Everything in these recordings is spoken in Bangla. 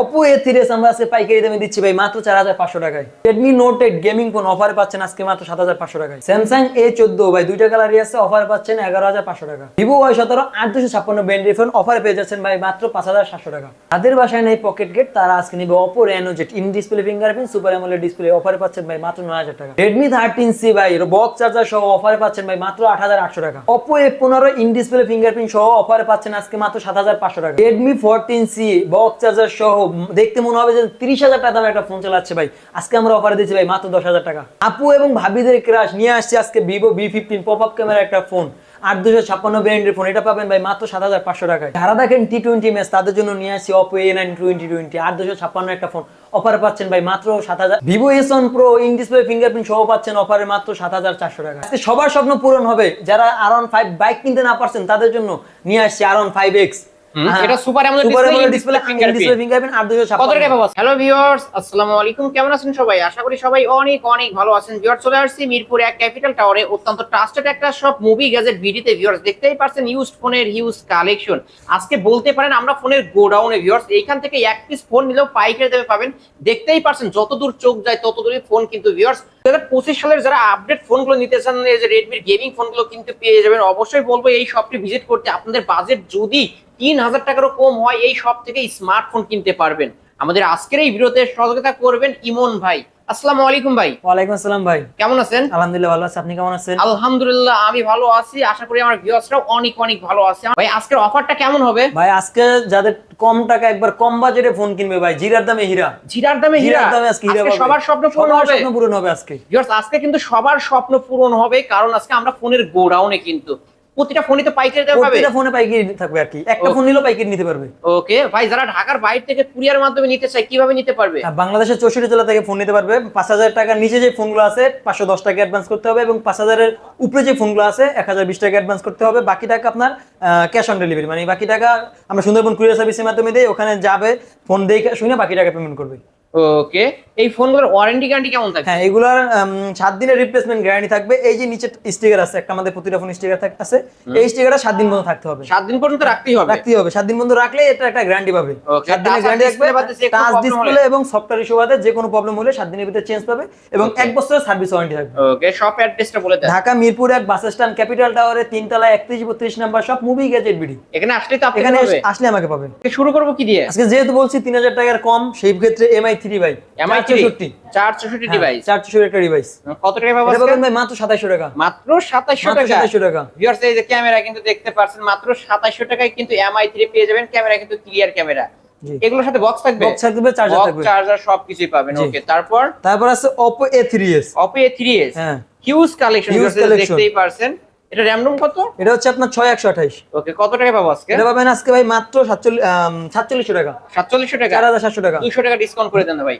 Oppo A3s আমরা আজকে পাইকারি দামে দিচ্ছি ভাই মাত্র চার হাজার পাঁচশো টাকায়। Redmi Note 8 গেমিং ফোন অফারে পাচ্ছেন আজকে মাত্র সাত হাজার পাঁচশো টাকায়। Samsung A14 ভাই, দুইটা কালারই আছে অফারে পাচ্ছেন এগারো হাজার পাঁচশো টাকা। Vivo Y17 আট দুশো ছাপ্পান্ন ব্যান্ডের ফোন অফারে পেয়ে যাচ্ছেন ভাই মাত্র পাঁচ হাজার সাতশো টাকা। তাদের বাসায় নেই পকেট গেট তারা আজকে নিবে Oppo Reno Z in display fingerprint super AMOLED display অফারে পাচ্ছেন ভাই মাত্র নয় হাজার টাকা। Redmi 13C ভাই বক্স চার্জার সহ অফারে পাচ্ছেন ভাই মাত্র আট হাজার আটশো টাকা। Oppo A15 in display fingerprint সহ অফারে পাচ্ছেন আজকে মাত্র সাত হাজার পাঁচশো টাকা। Redmi 14C বক্স চার্জার সহ দেখতে মনে হবে যে তিরিশ হাজার টাকা দামের একটা ফোন চালাচ্ছে ভাই। আজকে আমরা অফারে দিচ্ছি ভাই মাত্র দশ হাজার টাকা। আপু এবং ভাবিদের ক্রাশ নিয়ে আসছে আজকে Vivo V fifteen pop up camera একটা ফোন আট দুশো ছাপ্পান্ন ব্র্যান্ডের ফোন এটা পাবেন ভাই মাত্র সাত হাজার পাঁচশো টাকায়। যারা দেখেন টি টোয়েন্টি ম্যাচ তাদের জন্য নিয়ে আসছি Oppo A nine twenty twenty আট দুশো ছাপ্পান্ন একটা ফোন অফারে পাচ্ছেন ভাই মাত্র সাত হাজার। Vivo S one pro in display fingerprint সহ পাচ্ছেন অফারে মাত্র সাত হাজার চারশো টাকা। আজকে সবার স্বপ্ন পূরণ হবে। যারা আর ফাইভ বাইক কিনতে না পারছেন, তাদের জন্য নিয়ে আসছি আর ফাইভ এক্স এটা super display, display fingerprint। Fingerprint আট কত টাকা পাবো হ্যালো ভিউয়ার্স আসসালামু আলাইকুম। কেমন আছেন সবাই? আশা করি সবাই অনেক অনেক ভালো আছেন। ভিউয়ার্স চলে আসছি মিরপুর এক ক্যাপিটাল টাওয়ারে অত্যন্ত ট্রাস্টেড একটা সব মুভি গ্যাজেট ভিডিওতে ভিউয়ার্স দেখতেই পারছেন ইউজড ফোনের হিউজ কালেকশন আজকে বলতে পারেন আমরা ফোনের গোডাউনে ভিউয়ার্স এইখান থেকে এক পিস ফোন নিলেও পাইকারি দামে পাবেন। দেখতেই পারছেন যত দূর চোখ যায় তত দূরই ফোন কিন্তু ভিউয়ার্স পঁচিশ সালের যারা আপডেট ফোনগুলো নিতে চান এই যে রেডমির গেমিং ফোনগুলো কিন্তু পেয়ে যাবেন। অবশ্যই বলব, এই শপটি ভিজিট করতে আপনাদের বাজেট যদি তিন হাজার টাকারও কম হয়, এই শপ থেকে স্মার্টফোন কিনতে পারবেন। আমাদের আজকের এই ভিডিওতে সহযোগিতা করবেন ইমন ভাই। আসসালামু আলাইকুম ভাই। ওয়ালাইকুম আসসালাম ভাই। কেমন আছেন? আলহামদুলিল্লাহ ভালো আছি। আপনি কেমন আছেন? আলহামদুলিল্লাহ আমি ভালো আছি। আশা করি আমার ভিউয়ার্সরাও অনেক অনেক ভালো আছে। ভাই আজকের অফারটা কেমন হবে? ভাই আজকে যাদের কম টাকা একবার কম বাজেটে ফোন কিনবে ভাই জিরার দামে হীরা। জিরার দামে হীরা? হীরার দামে আজকে হীরা সবার স্বপ্ন পূরণ হবে? স্বপ্ন পূরণ হবে আজকে। ভিউয়ার্স আজকে কিন্তু সবার স্বপ্ন পূরণ হবে কারণ আজকে আমরা ফোনের গোডাউনে কিন্তু প্রতিটা ফোনই তো পাইকারি দেওয়া পাবে। প্রতিটা ফোনে পাইকারি থাকবে আর কি। একটা ফোন নিলেও পাইকারি নিতে পারবে। ওকে ভাই যারা ঢাকার বাইরে থেকে কুরিয়ার মাধ্যমে নিতে চায় কীভাবে নিতে পারবে? বাংলাদেশের চৌষট্টি জেলা থেকে ফোন নিতে পারবে। পাঁচ হাজার টাকার নিচে যে ফোনগুলো আছে পাঁচশো দশ টাকা অ্যাডভান্স করতে হবে এবং পাঁচ হাজারের উপরে যে ফোনগুলো আছে এক হাজার বিশ টাকা অ্যাডভান্স করতে হবে। বাকি টাকা আপনার ক্যাশ অন ডেলিভারি মানে বাকি টাকা আমরা সুন্দরবন কুরিয়ার সার্ভিসের মাধ্যমে দিই ওখানে যাবে ফোন দেখে শুনে বাকি টাকা পেমেন্ট করবে। ওকে এই ফোনগুলোর ওয়ারেন্টি গ্যারান্টি কেমন থাকবে? হ্যাঁ এগুলার উম, সাত দিনের রিপ্লেসমেন্ট গ্যারান্টি থাকবে। এই যে নিচে স্টিকার আছে একটা আমাদের প্রতিটা ফোন স্টিকার আছে। এই স্টিকারটা সাত দিন পর্যন্ত থাকতে হবে। সাত দিন পর্যন্ত রাখতেই হবে? রাখতেই হবে। সাত দিন বন্ধ রাখলে এটা একটা গ্যারান্টি পাবে। Okay, সাত দিনের গ্যারান্টি থাকবে টাচ ডিসপ্লে এবং সফটওয়্যার ইস্যু বাদে যে কোনো প্রবলেম হলে সাত দিনের ভিতরে চেঞ্জ পাবে এবং Okay. এক বছরের সার্ভিস ওয়ারেন্টি থাকবে। ওকে শপ অ্যাড্রেসটা বলে দেন। ঢাকা মিরপুর এক বাস স্ট্যান্ড ক্যাপিটাল টাওয়ারে তিনতলা একত্রিশ বত্রিশ নাম্বার সব মুভি গ্যাজেট বিডি এখানে আসলেই তো আপনি এখানে আসলে আমাকে পাবেন। শুরু করব কি দিয়ে? আজকে যেহেতু বলছি তিন হাজার টাকার কম সেই ক্ষেত্রে এমআই থ্রি বাই এমআই চৌষট্টি চার চৌষট্টি ডিভাইস চার চৌষট্টি একটা ডিভাইস কত টাকা পাবো এটা আজকে? পাবেন ভাই মাত্র সাতাইশশো টাকা। মাত্র সাতাশশো টাকা? সাতাইশশো টাকা। ভিউয়ার্স এই যে ক্যামেরা কিন্তু দেখতে পাচ্ছেন মাত্র সাতাশশো টাকায় কিন্তু এমআই থ্রি পেয়ে যাবেন ক্যামেরা কিন্তু ক্লিয়ার ক্যামেরা এগুলোর সাথে বক্স থাকবে? বক্স থাকবে চার্জার থাকবে। চার্জার সবকিছুই পাবেন। ওকে তারপর? তারপর আছে Oppo A3s Oppo A3s হ্যাঁ। হিউজ কালেকশন দেখতেই পারছেন। এটা র্যাম রোম কত? এটা হচ্ছে আপনার ছয় একশো আঠাইশ ওকে কত টাকা পাবো আজকে? এটা পাবেন আজকে ভাই মাত্র সাতচল্লিশ সাতচল্লিশশো টাকা। সাতচল্লিশশো টাকা? চার হাজার সাতশো টাকা। দুশো টাকা ডিসকাউন্ট করে দেন ভাই।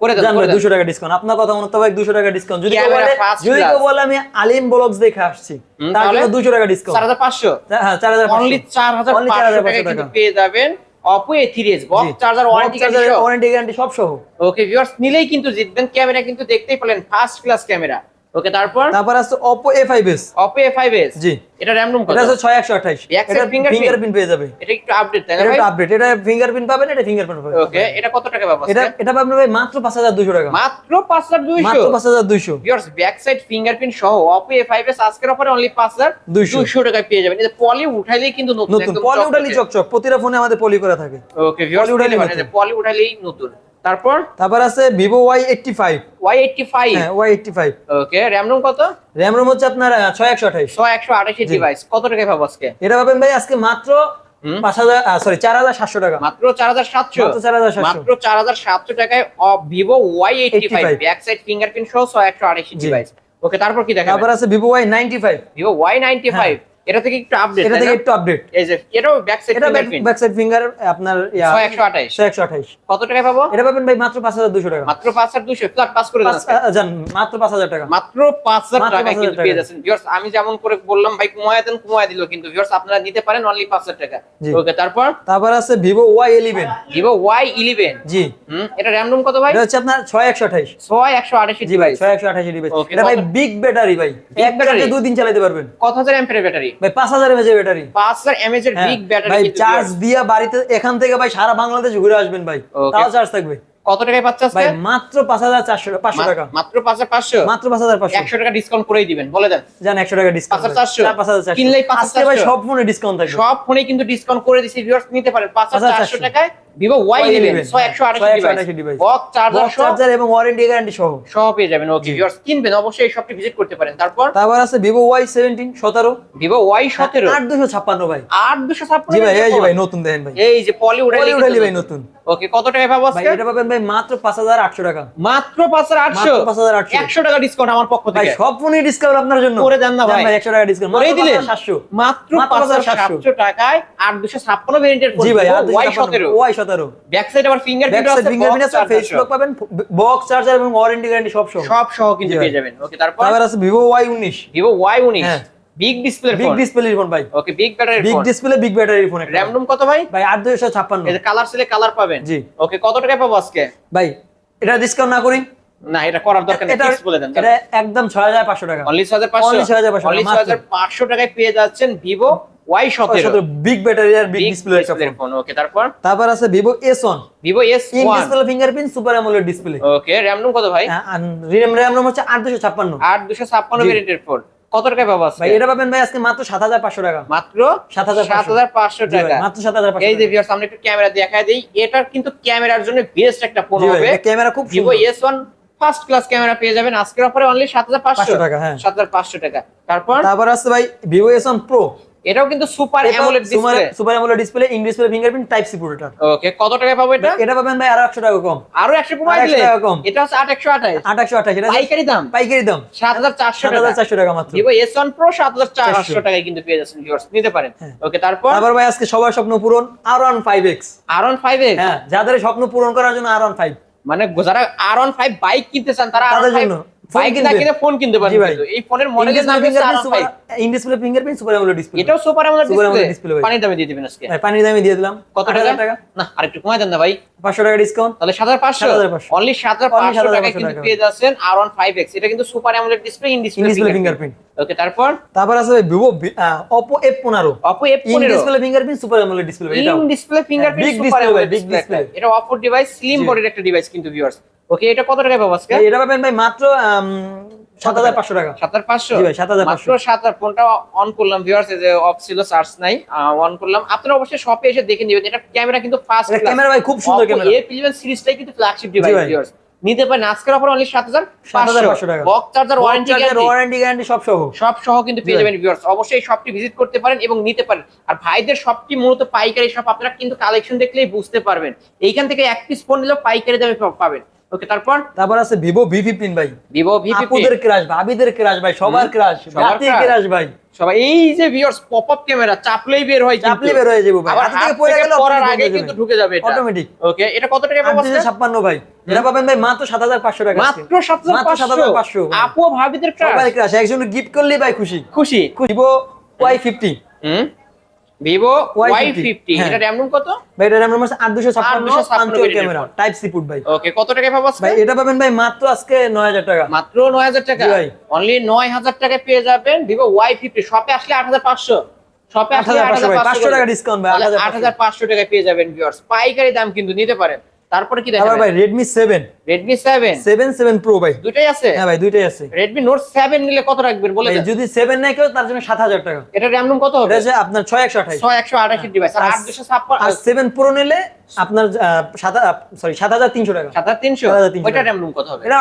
করে দেন জান করে ভাই দেন। দুশো টাকা ডিসকাউন্ট আপনার কথা মনে ভাই দুশো টাকা ডিসকাউন্ট যদি বলে- যদি কেউ বলে আমি আলিম ব্লগস দেখে আসছি তাহলে? জন্য দুশো টাকা ডিসকাউন্ট চার হাজার পাঁচশো? হ্যাঁ চার হাজার অনলি চার হাজার Only 4,500 টাকা কিন্তু পেয়ে যাবেন Oppo A3s box charger warranty warranty guarantee সব সহ। ওকে ভিউয়ার্স নিলেই কিন্তু জিতবেন। ক্যামেরা কিন্তু দেখতেই পেলেন ফার্স্ট ক্লাস ক্যামেরা ওকে তারপর? তারপর আছে Oppo A5s Oppo A5s জি। এটা RAM রোম কত? এটা আছে ছয় একশো আঠাইশ Back side এটা fingerprint? ফিঙ্গারপ্রিন্ট পেয়ে যাবে। এটা একটু আপডেট তাই না এটা ভাই? একটা আপডেট এটা ফিঙ্গারপ্রিন্ট পাবেন এটা ফিঙ্গারপ্রিন্ট পাবেন। ওকে এটা কত টাকা পাবো এটা এটা পাবেন ভাই মাত্র পাঁচ হাজার দুশো টাকা। মাত্র 5200 মাত্র পাঁচ হাজার দুইশো। ভিউয়ার্স ব্যাক সাইড ফিঙ্গারপ্রিন্ট সহ Oppo A5s আজকের অফারে অনলি 200 5200 টাকায় পেয়ে যাবেন। এটা পলি উঠাইলেই কিন্তু নতুন নতুন। একদম পলি উঠালি চকচক। প্রতিটা ফোনে আমাদের পলি করা থাকে। Okay viewers উঠাইলেই উঠাইলেই। পলি উঠাইলেই নতুন। তারপর? তারপর আছে Vivo Y eighty five Y85 হ্যাঁ Y eighty five okay RAM ROM কত? র্যাম রোম হচ্ছে আপনার ছয় একশো আঠাইশ। 6128 ডিভাইস কত টাকায় পাবো আজকে? এটা পাবেন ভাই আজকে মাত্র। পাঁচ হাজার সরি চার হাজার সাতশো টাকা। মাত্র 4700 মাত্র 4700 মাত্র 4700 টাকায় Vivo Y85 85 back side fingerprint সহ 6128 জি। ডিভাইস ওকে তারপর কি দেখাবেন? তারপর আছে Vivo Y ninety five Vivo Y95 হ্যাঁ। এটা থেকে একটু আপডেট এটা থেকে একটু আপডেট এই যে এটাও ব্যাক সাইড এটা ব্যাক সাইড ফিঙ্গার আপনার কত টাকায় পাবো? এটা পাবেন ভাই মাত্র পাঁচ হাজার দুশো টাকা। মাত্র পাঁচ হাজার দুশো ফ্ল্যাট পাস করে। জান মাত্র পাঁচ হাজার টাকা। মাত্র পাঁচ হাজার মাত্র টাকা কিন্তু পেয়ে যাচ্ছেন। ভিউয়ার্স আমি যেমন করে বললাম ভাই কমায় দেন কমায় দিল কিন্তু। ভিউয়ার্স আপনারা নিতে পারেন অনলি পাঁচ হাজার টাকা। ওকে তারপর? তারপর আছে Vivo Y eleven Vivo Y eleven জি। হুম এটা র্যাম রোম কত ভাই? এটা হচ্ছে আপনার ছয় একশো আঠাইশ ছয় একশো আঠাশি জি ভাই ডিভাইস ছয় একশো আঠাশি ডিভাইস এটা ভাই বিগ ব্যাটারি ভাই। এক ব্যাটারি? দুই দিন চালাতে পারবেন। কত হাজার অ্যাম্পিয়ার ব্যাটারি ভাই পাঁচ হাজার এমএজ ব্যাটারি পাঁচ হাজার এর বিগ ব্যাটারি হ্যাঁ, ভাই চার্জ দিয়া বাড়িতে এখান থেকে ভাই সারা বাংলাদেশ ঘুরে আসবেন ভাই. তাও চার্জ থাকবে কত টাকায় পাচ্ছে ভাই মাত্র পাঁচ হাজার চারশো পাঁচশো মা- টাকা মাত্র পাঁচ হাজার পাঁচশো মাত্র পাঁচ হাজার পাঁচশো একশো টাকা ডিসকাউন্ট করেই দিবেন বলে দেন জান একশো টাকা ডিসকাউন্ট 5,400 পাঁচ হাজার চারশো কিনলেই 5,400 আজকে ভাই সব ফোনে ডিসকাউন্ট থাকবে সব ফোনে কিন্তু ডিসকাউন্ট করে দিছি ভিউয়ার্স নিতে পারেন পাঁচ হাজার চারশো 5,400 টাকায় ভিভো ওয়াই নেবেন, ছয় একশো আঠাশি ডিভাইস। বক্স চার্জার চার্জার এবং ওয়ারেন্টি গ্যারান্টি সহ। সহ পেয়ে যাবেন। ওকে ভিউয়ার্স কিনবেন অবশ্যই এই শপটি ভিজিট করতে পারেন। তারপর? তারপর আছে ভিভো ওয়াই সেভেন্টিন সতেরো। ভিভো ওয়াই সতেরো। আট দুশো ছাপ্পান্ন ভাই। আট দুশো ছাপ্পান্ন ভাই এই যে ভাই নতুন দেখেন ভাই। এই যে পলি Poly উঠাইলি ভাই নতুন। ওকে কত টাকায় পাবো ভাই আজকে? এটা পাবেন ভাই মাত্র পাঁচ হাজার আটশো টাকা। মাত্র পাঁচ হাজার আটশো? মাত্র 5,800 একশো টাকা ডিসকাউন্ট আমার পক্ষ ভাই থেকে। সব ফোনে ডিসকাউন্ট আপনার জন্য। করে দেন না ভাই। একশো টাকা ডিসকাউন্ট করেই দিলেন? সাতশো। মাত্র মাত্র পাঁচ হাজার 5,700 টাকায় আট দুশো ছাপ্পান্ন ভেরিয়েন্টের জি ভাই ওয়াই সতেরো। ওয়াই 17 ব্যাক সাইড আবার ফিঙ্গারপ্রিন্ট আছে ফিঙ্গারপ্রিন্ট আছে ফেস লক পাবেন বক্স চার্জার এবং ওয়ারেন্টি গ্যারান্টি সব সহ। সব সহ কিন্তু পেয়ে যাবেন। ওকে তারপর? তারপর আছে Vivo Y19 Vivo Y19 big display phone big display phone ভাই। Okay big battery phone big display big battery phone RAM ROM কত ভাই? ভাই 8256 এর কালার সেলে কালার পাবেন। জি। ওকে কত টাকা পাবো আজকে? ভাই এটা ডিসকাউন্ট না করি। না এটা করার দরকার নেই ফিক্স বলে দেন। এটা একদম 6500 টাকা। অনলি 6500 অনলি 6500 টাকায় পেয়ে যাচ্ছেন Vivo Y17 বিগ ব্যাটারি আর বিগ ডিসপ্লে একটা ফোন ওকে তারপর? তারপর আছে Vivo S1 Vivo S1 in display fingerprint super AMOLED display okay RAM নাম কত ভাই? হ্যাঁ, RAM RAM হচ্ছে 8256 8256 ভেরিয়েন্টের ফোন কত টাকায় পাবো ভাই এটা পাবেন ভাই আজকে মাত্র 7500 টাকা। মাত্র 7500 টাকা। মাত্র 7500 এই যে ভিউয়ার্স আমরা একটু ক্যামেরা দেখায় দেই। এটার কিন্তু ক্যামেরার জন্য বেস্ট একটা ফোন হবে। ক্যামেরা খুব Vivo S1 first class camera পেয়ে যাবেন। আজকের অফারে অনলি 7500 টাকা হ্যাঁ। 7500 টাকা। তারপর? তারপর আছে ভাই Vivo S1 Pro এটাও কিন্তু super AMOLED display super AMOLED display in display fingerprint type C porter okay কত টাকায় পাবো এটা? এটা পাবেন ভাই আরও একশো টাকা কম। আরও একশো কমাই আর 100 দিলে? টাকা কম। এটা হচ্ছে আট একশো আঠাশ। আঠাশশো আঠাশ এটা পাইকারি দাম? পাইকারি দাম। সাত হাজার চারশো সাত টাকা হাজার চারশো টাকা মাত্র। ভিভো এস ওয়ান প্রো সাত হাজার চারশো 400 টাকায় কিন্তু পেয়ে যাচ্ছেন ভিউয়ার্স নিতে পারেন। হ্যাঁ। ওকে তারপর? তারপর ভাই আজকে সবার স্বপ্ন পূরণ R one five X R one five হ্যাঁ যাদের স্বপ্ন পূরণ করার জন্য আর ওয়ান ফাইভ মানে যারা আর ওয়ান ফাইভ বাইক কিনতে চান তারা আর তাদের ফাইভ জন্য। ফোন বাইক না কিনে ফোন কিনতে পারেন জি ভাই। কিন্তু। এই ফোনের মডেলের নাম হচ্ছে R one five in display fingerprint super AMOLED display এটাও সুপার অ্যামোলেড ডিসপ্লে পানির দামে দিয়ে দিবেন আজকে? পানির দামে দিয়ে দিলাম। কত টাকা? টাকা? না আরেকটু কমাই দেন না ভাই। পাঁচশো টাকা ডিসকাউন্ট তাহলে সাত হাজার পাঁচশো। 7,500 অনলি সাত হাজার Only পাঁচশো টাকায় 7,500 কিন্তু পেয়ে যাচ্ছেন আর ওয়ান এটা কিন্তু super AMOLED display in display fingerprint okay তারপর? তারপর আছে Vivo in display fingerprint super AMOLED display in display fingerprint big super display AMOLED display এটা ডিভাইস স্লিম। বডির একটা ডিভাইস কিন্তু ভিউয়ার্স ওকে এটা কত টাকায় পাবো আজকে? এটা পাবেন ভাই মাত্র সাত হাজার পাঁচশো টাকা। সাত হাজার পাঁচশো? জি ভাই, 7,500 মাত্র সাত হাজার ফোনটা অন করলাম ভিউয়ার্স যে অফ ছিল চার্জ নাই অন করলাম। আপনারা অবশ্যই শপে এসে দেখে নেবেন এটা ক্যামেরা কিন্তু ফার্স্ট এটা ক্যামেরা ভাই খুব সুন্দর ক্যামেরা এ পিলিভেন সিরিজটাই কিন্তু ফ্ল্যাগশিপ ডিভাইস ভিউয়ার্স নিতে পারেন আজকের অফার অনলি 7,500 টাকা। Box charger warranty guarantee warranty guarantee সব সহ। সব সহ কিন্তু পেয়ে যাবেন ভিউয়ার্স অবশ্যই শপটি ভিজিট করতে পারেন এবং নিতে পারেন। আর ভাইদের শপটি মূলত পাইকারি শপ আপনারা কিন্তু কালেকশন দেখলেই বুঝতে পারবেন। এইখান থেকে এক পিস ফোন নিলেও পাইকারি দামে পাবেন। ওকে তারপর? তারপর আছে ভিভো ভি ফিফটিন ভাই। ভিভো ভি আপুদের ক্রাশ ভাবিদের ক্রাশ ভাই সবার ক্রাশ সবার জাতির ক্রাশ ভাই। সবাই এই যে ভিউয়ার্স পপ আপ ক্যামেরা চাপলেই বের হয় চাপলি বের হয়ে যাব ভাই। হাত থেকে পড়ে গেলে পড়ার আগে কিন্তু ঢুকে যাবে এটা। অটোমেটিক ওকে এটা কত টাকা পাবো আজকে? ছাপ্পান্ন ভাই। এটা পাবেন ভাই মাত্র সাত হাজার পাঁচশো টাকা আজকে। মাত্র সাত মাত্র 7,500 আপু ভাবিদের সবার ক্রাশ ক্রাশ একজন গিফট করলেই ভাই খুশি। খুশি? ভিভো ওয়াই ফিফটি হুম? Vivo Y50 Y fifty. এটা র্যাম রুম কত? ভাই এটা র্যাম আছে আট দুশো ছাপ্পান্ন 856 পাঁচশো variant camera type C put ভাই। ওকে কত টাকা পাবো? ভাই এটা পাবেন ভাই মাত্র আজকে নয় হাজার টাকা। মাত্র নয় হাজার টাকা? ভাই। অনলি নয় হাজার টাকা পেয়ে যাবেন ভিভো ওয়াই ফিফটি শপে আসলে আট হাজার পাঁচশো। শপে আসলে আট 8,500 হাজার পাঁচশো টাকা ডিসকাউন্ট ভাই, আট 8,500 হাজার পাঁচশো টাকা পেয়ে যাবেন ভিউয়ার্স পাইকারি দাম কিন্তু নিতে পারেন। তারপরে কি দেখাবেন ভাই Redmi seven Redmi seven seven seven pro ভাই। দুটাই আছে? হ্যাঁ ভাই দুইটাই আছে। Redmi Note 7 নিলে কত রাখবেন বলে দেন? যদি 7 না কেউ তার জন্য সাত হাজার টাকা। এটা RAM রুম কত হবে? এটা আপনার ছয় একশো আঠাইশ ছয় একশো আঠাশি ডিভাইস আর আট দুশো ছাপ্পান্ন আর 7 Pro নিলে আপনার সাত সরি সাত হাজার তিনশো টাকা। সাত হাজার তিনশো? 7,300 ওইটা র্যাম রুম কত হবে? এটা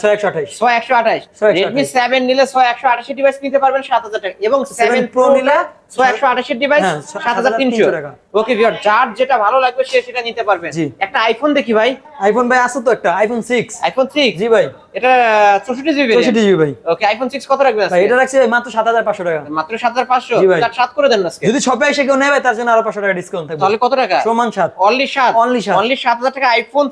ছয় একশো আঠাশ। ছয় একশো আঠাশ? 628 রেডমি সেভেন নিলে ছয় একশো আঠাশি ডিভাইস নিতে পারবেন সাত হাজার টাকা। এবং সেভেন প্রো নিলে ছয় একশো আঠাশি ডিভাইস হ্যাঁ, সাত হাজার তিনশো। টাকা। ওকে ভিওর যার যেটা ভালো লাগবে সে সেটা নিতে পারবেন একটা আইফোন দেখি ভাই। আইফোন ভাই আছে তো একটা আইফোন সিক্স আইফোন সিক্স জি ভাই। এটা চৌষট্টি জিবি চৌষট্টি জিবি ভাই। ওকে আইফোন কত রাখবেন ভাই এটা রাখছি মাত্র সাত হাজার পাঁচশো টাকা। মাত্র। করে দেন আজকে। যদি শপে এসে কেউ নেয় তার জন্য আরও পাঁচশো টাকা ডিসকাউন্ট থাকবে। তাহলে কত টাকা? সমান অনলি। অনলি টাকা আইফোন।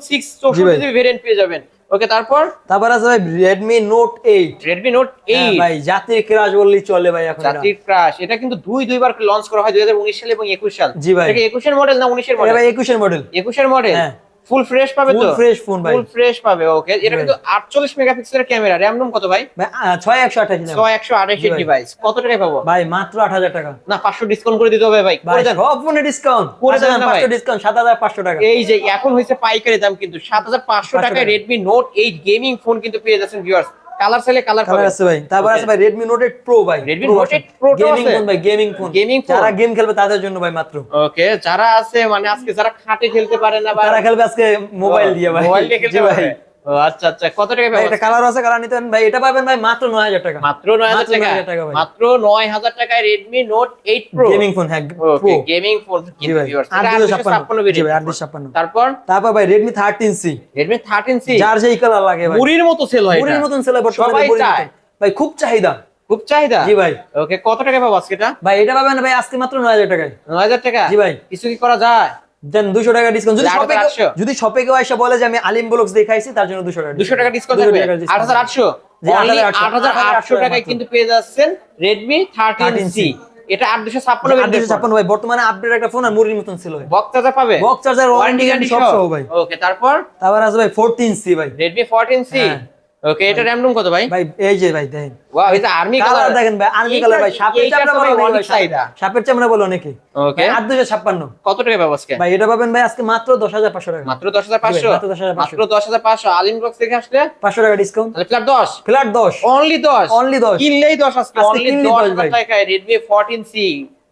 জিবি ভেরিয়েন্ট পেয়ে যাবেন। ওকে তারপর? তারপর আছে ভাই Redmi note eight Redmi note eight ভাই জাতির ক্রাশ বললেই চলে ভাই এখন জাতির ক্রাশ এটা কিন্তু দুই দুইবার লঞ্চ করা হয় দুই হাজার উনিশ সাল এবং একুশ সাল। জি ভাই। এটা মডেল না উনিশের মডেল ভাই একুশের মডেল একুশের মডেল হ্যাঁ। ফুল ফ্রেশ পাবে তো? ফুল ফ্রেশ ফোন ভাই। ফুল ফ্রেশ পাবে ওকে এটা কিন্তু 48 মেগাপিক্সেলের ক্যামেরা র্যাম রোম কত ভাই? ভাই ছয় একশো আঠাশ 6128 জি ভাই। ডিভাইস কত টাকায় পাবো? ভাই মাত্র আট হাজার টাকা। না 500 ডিসকাউন্ট করে দিতে হবে ভাই করে দেন। সব ফোনে ডিসকাউন্ট করে দেন না ভাই। পাঁচশো ডিসকাউন্ট সাত হাজার পাঁচশো টাকা। এই যে এখন হইছে পাইকারি দাম কিন্তু 7500 টাকায় টাকা। Redmi Note 8 গেমিং ফোন কিন্তু পেয়ে যাচ্ছেন ভিউয়ার্স কালার চাইলে কালার কালার আছে ভাই। তারপর. আছে ভাই Redmi Note 8 Pro ভাই। Redmi Note 8 Pro gaming phone ভাই গেমিং ফোন গেমিং ফোন যারা গেম খেলবে তাদের জন্য ভাই মাত্র। ওকে যারা আছে মানে আজকে যারা খাটে খেলতে পারে না বা তারা খেলবে আজকে মোবাইল দিয়ে ভাই। মোবাইল দিয়ে খেলতে ভাই। আচ্ছা আচ্ছা। কত টাকা ভাই এটা কালার আছে কালার নিতে পারেন। ভাই এটা পাবেন ভাই মাত্র 9000 টাকা। মাত্র 9000 টাকা? 9000 টাকা ভাই। মাত্র 9000 টাকায় Redmi Note 8 Pro? Gaming phone হ্যাঁ ওকে গেমিং ফোন কিন্তু ভিউয়ার্স 856 ভাই 856 856 তারপর? তারপর ভাই Redmi 13C Redmi 13C যার যেই কালার লাগে ভাই। মুড়ির মতো সেল হয় মুড়ির এটা। মতন ছেলে সবাই চায়। ভাই খুব চাহিদা। খুব চাহিদা? জি ভাই। ওকে কত টাকা পাবো আজকে এটা? ভাই এটা পাবেন ভাই আজকে মাত্র 9000 টাকায়। 9000 টাকা? জি ভাই। কিছু কি করা যায়? দেন 200 টাকা ডিসকাউন্ট যদি শপে যদি শপে কেউ এসে বলে যে আমি আলিম ব্লগস দেখাইছি তার জন্য 200 টাকা 200 টাকা ডিসকাউন্ট থাকবে। 8800 8800 8800 টাকায় কিন্তু পেয়ে যাচ্ছেন Redmi 13C 13C এটা 856 ভেরিয়েন্টের ফোন 856 ভাই। বর্তমানে আপডেট একটা ফোন আর মুড়ির মতন ছিল ভাই। বক্স চার্জার পাবে? বক্স চার্জার ওয়ারেন্টি গ্যারান্টি সব সহ। ভাই। ওকে তারপর? তারপর আছে ভাই 14C ভাই। Redmi 14C। ওকে এটা র‍্যাম রুম কত ভাই? ভাই এই যে ভাই দেখেন ওয়াও এটা আর্মি কালার দেখেন ভাই আর্মি কালার ভাই সাপের চামড়া বলে অনেক চাহিদা সাপের চামড়া বলে অনেকে ওকে ভাই 8256 কত টাকা পাবো আজকে? ভাই এটা পাবেন ভাই আজকে মাত্র 10500 টাকা। মাত্র 10500 মাত্র 10500 মাত্র 10500 আলিম বক্স থেকে আসলে? 500 টাকা ডিসকাউন্ট তাহলে ফ্ল্যাট 10 ফ্ল্যাট 10 অনলি 10 অনলি 10 কিনলেই 10 আজকে। অনলি কিনলেই 10 10 টাকায় Redmi 14C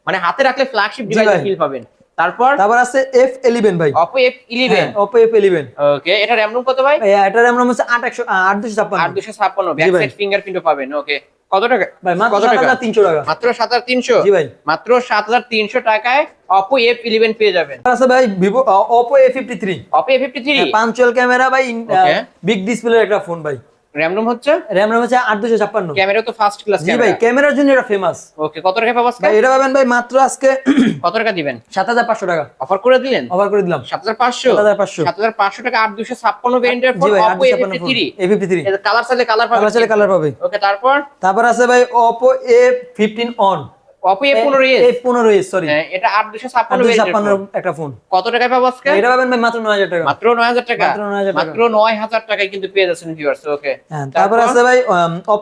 মানে হাতে রাখলে ফ্ল্যাগশিপ ডিভাইস ফিল পাবেন। তারপর? তারপর আছে F11 ভাই। Oppo F11 হ্যাঁ Oppo F11 ওকে এটা র‍্যাম রুম কত ভাই? ভাই এটার RAM হচ্ছে 8100 8256 আর 256 ব্যাক সাইড ফিঙ্গারপ্রিন্টও পাবেন ওকে কত টাকা? ভাই মাত্র কত টাকা? 7300 টাকা। মাত্র 7300 জি ভাই। মাত্র 7300 টাকায় Oppo F11 পেয়ে যাবেন। আছে ভাই Vivo Oppo A53 Oppo F53 পাঞ্চুয়াল ক্যামেরা ভাই বিগ ডিসপ্লে একটা ফোন ভাই। র‍্যাম রুম হচ্ছে? র্যাম RAM হচ্ছে 8256 ক্যামেরা তো ফার্স্ট ক্লাস জি ভাই ক্যামেরা। ক্যামেরার জন্য এটা ফেমাস ওকে কত টাকা পাবো ভাই এটা পাবেন ভাই মাত্র আজকে কত টাকা দিবেন? 7500 টাকা। অফার করে দিলেন? অফার করে দিলাম। 7500 7500 7500 টাকা 8256 ভেরিয়েন্টের ফোন। Oppo A53 A53 এটা কালার চাইলে কালার কালার চাইলে কালার পাবে। ওকে তারপর? তারপর আছে ভাই Oppo A15 on Oppo A15s A15s sorry হ্যাঁ, এটা 8256 ভেরিয়েন্টের 8256 একটা ফোন কত টাকায় পাবো আজকে? এটা পাবেন ভাই মাত্র 9000 টাকা। মাত্র 9000 টাকা? মাত্র 9000 টাকা। মাত্র 9000 টাকায় কিন্তু পেয়ে যাচ্ছেন ভিউয়ার্স ওকে হ্যাঁ তারপর? আছে ভাই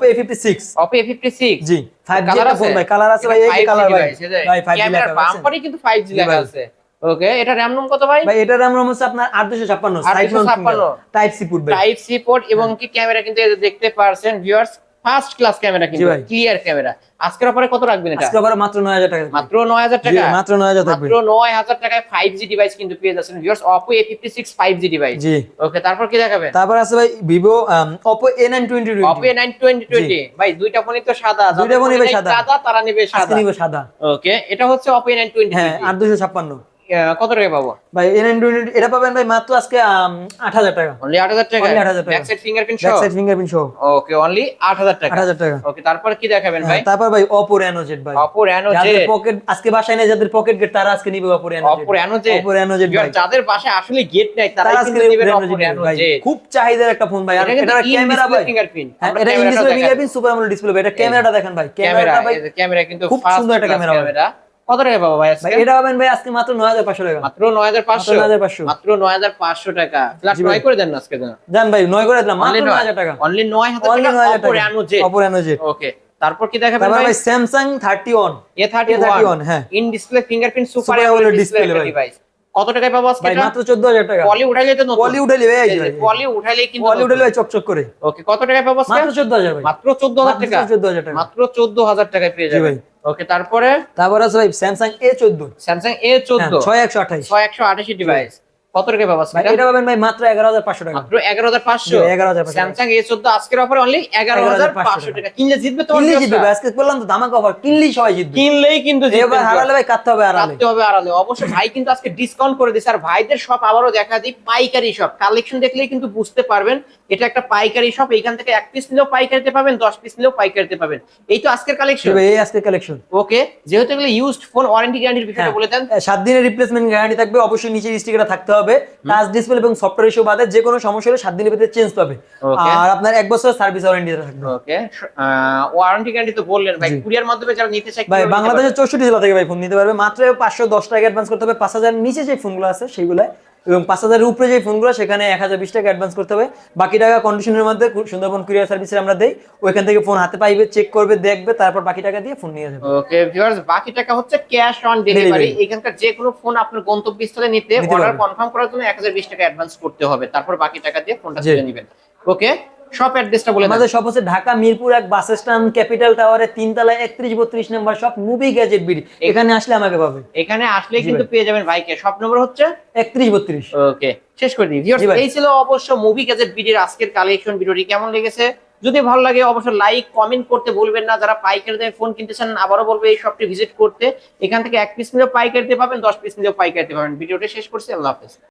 A56 Oppo A56 জি 5G ফোন ভাই কালার আছে ভাই এই কালার ভাই। ভাই 5G লেখা আছে। বাম্পারই কিন্তু 5G লেখা আছে ওকে এটা কত ভাই? ভাই এটার RAM ROM হচ্ছে আপনার 8256 side 8256 type C port type C port এবং কি ক্যামেরা কিন্তু দেখতে পারছেন ভিউয়ার্স ফার্স্ট ক্লাস ক্যামেরা কিন্তু। Clear camera. আজকের অফারে কত রাখবেন এটা? আজকে আবার মাত্র 9000 টাকা মাত্র 9000 জি, টাকা? মাত্র 9000 থাকবে। মাত্র 9000 টাকায় 5G ডিভাইস কিন্তু পেয়ে যাচ্ছেন viewers Oppo A56 5G device জি। ওকে তারপর কি দেখাবেন? তারপর আছে ভাই Vivo um, Oppo A920 Oppo A9 2020 ভাই দুইটা ফোনই তো সাদা। দুইটা ফোনই সাদা। সাদা তারা নেবে সাদা। নিব সাদা। ওকে এটা হচ্ছে Oppo A9 হ্যাঁ 2020 8256 কত টাকা পাবো? ভাই A920 এটা পাবেন ভাই মাত্র আজকে um, 8000 টাকা। অনলি 8000 টাকা? Only 8000 টাকা। ব্যাক সাইড ফিঙ্গারপ্রিন্ট ব্যাক সহ? সাইড ফিঙ্গারপ্রিন্ট সহ ওকে অনলি 8000 টাকা। 8000 টাকা। ওকে তারপর কি দেখাবেন ভাই? হ্যাঁ, তারপর ভাই Oppo Reno Z ভাই। Oppo Reno Z যাদের পকেট আজকে বাসায় নেই যাদের পকেট গেট তারা আজকে নিবে Oppo Reno Z Oppo Reno Z Oppo Reno Z ভাই। যাদের বাসায় আসলে গেট নাই তারা আজকে Reno Oppo Reno Z খুব চাহিদার একটা ফোন ভাই। আর এটা ক্যামেরা ভাই। fingerprint। হ্যাঁ, এটা ইন ক্যামেরাটা display fingerprint super AMOLED display ভাই। এটা ক্যামেরাটা দেখেন ভাই। ক্যামেরা ক্যামেরাটা ভাই ক্যামেরা কিন্তু খুব সুন্দর একটা ক্যামেরা ভাই। ক্যামেরা কত টাকা পাবো ভাই আজকে? এটা পাবেন ভাই আজকে মাত্র 9500 টাকা। মাত্র 9500 9500 মাত্র 9500 টাকা। ফ্ল্যাট জি। ক্রয় করে দেন আজকে দেন ভাই নয় করে দিলাম মাত্র 9000 টাকা। অনলি 9000 অনলি টাকা 9000 Oppo টাকা। Reno Z Oppo ওকে তারপর কি দেখাবেন ভাই? Samsung 30 A31 A31 হ্যাঁ। In display fingerprint super AMOLED display ভাই। ডিভাইস কত টাকায় পাবো আজকে মাত্র 14000 টাকা। পলি উঠাইলে তো পলি উঠাইলে ভাই পলি উঠাইলে কিন্তু পলি উঠাইলে চকচক করে। ওকে কত টাকায় পাবো আজকে? মাত্র 14000 ভাই। মাত্র 14000 টাকা। মাত্র 14000 টাকা। মাত্র 14000 টাকায় পেয়ে জি যাবেন। ভাই। ওকে তারপরে? তারপর আছে ভাই এ A14 স্যামসাং এ চোদ্দ। ছয় একশো আঠাশ। ছয় একশো আঠাশি ডিভাইস কত টাকায় পাবো ভাই এটা? এটা পাবেন ভাই মাত্র 11500 টাকা। মাত্র 11500 11500 স্যামসাং A14 আজকের অফারে অনলি 11500 টাকা। কিনলে জিতবে তোমার কিনলেই জিতবে আজকে বললাম তো ধামাকা অফার কিনলেই সবাই জিতবে। কিনলেই কিন্তু জিতবে। এবার হারালে ভাই কাটতে হবে আড়ালে। রাখতে হবে আড়ালে। অবশ্যই ভাই কিন্তু আজকে ডিসকাউন্ট করে দিচ্ছে আর ভাইদের শপ আবারও দেখা দিই পাইকারি শপ কালেকশন দেখলেই কিন্তু বুঝতে পারবেন এটা একটা পাইকারি শপ এইখান থেকে এক পিস নিলেও পাইকারিতে পাবেন দশ পিস নিলেও পাইকারিতে পাবেন। এই তো আজকের কালেকশন ভাই এই আজকে কালেকশন ওকে যেহেতু এগুলো ইউজড ফোন ওয়ারেন্টি গ্যারান্টির বিষয়টা বলে দেন। সাত দিনের রিপ্লেসমেন্ট গ্যারান্টি থাকবে অবশ্যই নিচে স্টিকারটা থাকতে হবে। টাচ ডিসপ্লে এবং সফটওয়্যার ইস্যু বাদে যে কোনো সমস্যা হলে সাত দিনের ভিতরে চেঞ্জ পাবে। আর আপনার এক বছরের সার্ভিস ওয়ারেন্টি থাকবে। ওকে ওয়ারেন্টি গ্যারান্টি তো বললেন ভাই। কুরিয়ার মাধ্যমে যারা নিতে চায় ভাই বাংলাদেশের চৌষট্টি জেলা থেকে ভাই ফোন নিতে পারবে। মাত্র পাঁচশো দশ টাকা অ্যাডভান্স করতে হবে। পাঁচ হাজার নিচে যে ফোনগুলো আছে সেগুলো এবং পাঁচ হাজারের উপরে যে ফোনগুলো সেখানে এক হাজার বিশ টাকা অ্যাডভান্স করতে হবে। বাকি টাকা কন্ডিশনের মধ্যে সুন্দরবন কুরিয়ার সার্ভিসে আমরা দেই। ওইখান থেকে ফোন হাতে পাইবে চেক করবে দেখবে তারপর বাকি টাকা দিয়ে ফোন নিয়ে যাবে। ওকে ভিউয়ার্স বাকি টাকা হচ্ছে ক্যাশ অন ডেলিভারি এখানকার যে কোনো ফোন আপনার গন্তব্যস্থলে নিতে অর্ডার কনফার্ম করার জন্য এক হাজার বিশ টাকা অ্যাডভান্স করতে হবে। তারপর বাকি টাকা দিয়ে ফোনটা নিয়ে তুলে নেবেন। ওকে শপ অ্যাড্রেসটা বলে আমাদের হচ্ছে ঢাকা মিরপুর এক বাস স্ট্যান্ড ক্যাপিটাল টাওয়ারে তিনতলা একত্রিশ বত্রিশ নাম্বার মুভি গ্যাজেট বিডি এখানে আসলে আমাকে পাবে। এখানে আসলে কিন্তু পেয়ে যাবেন ভাইকে। শপ নম্বর হচ্ছে? একত্রিশ বত্রিশ। ওকে শেষ করে দিই। এই ছিল অবশ্য মুভি গ্যাজেট ভিডিওর আজকের কালেকশন ভিডিওটি কেমন লেগেছে? যদি ভালো লাগে অবশ্যই লাইক কমেন্ট করতে ভুলবেন না। যারা পাইকারি দামে ফোন কিনতে চান আবারও বলব এই শপটি ভিজিট করতে। এখান থেকে এক পিস নিলেও পাইকারিতে পাবেন দশ পিস নিলেও পাইকারিতে পাবেন। ভিডিওটা শেষ করছি। আল্লাহ হাফেজ।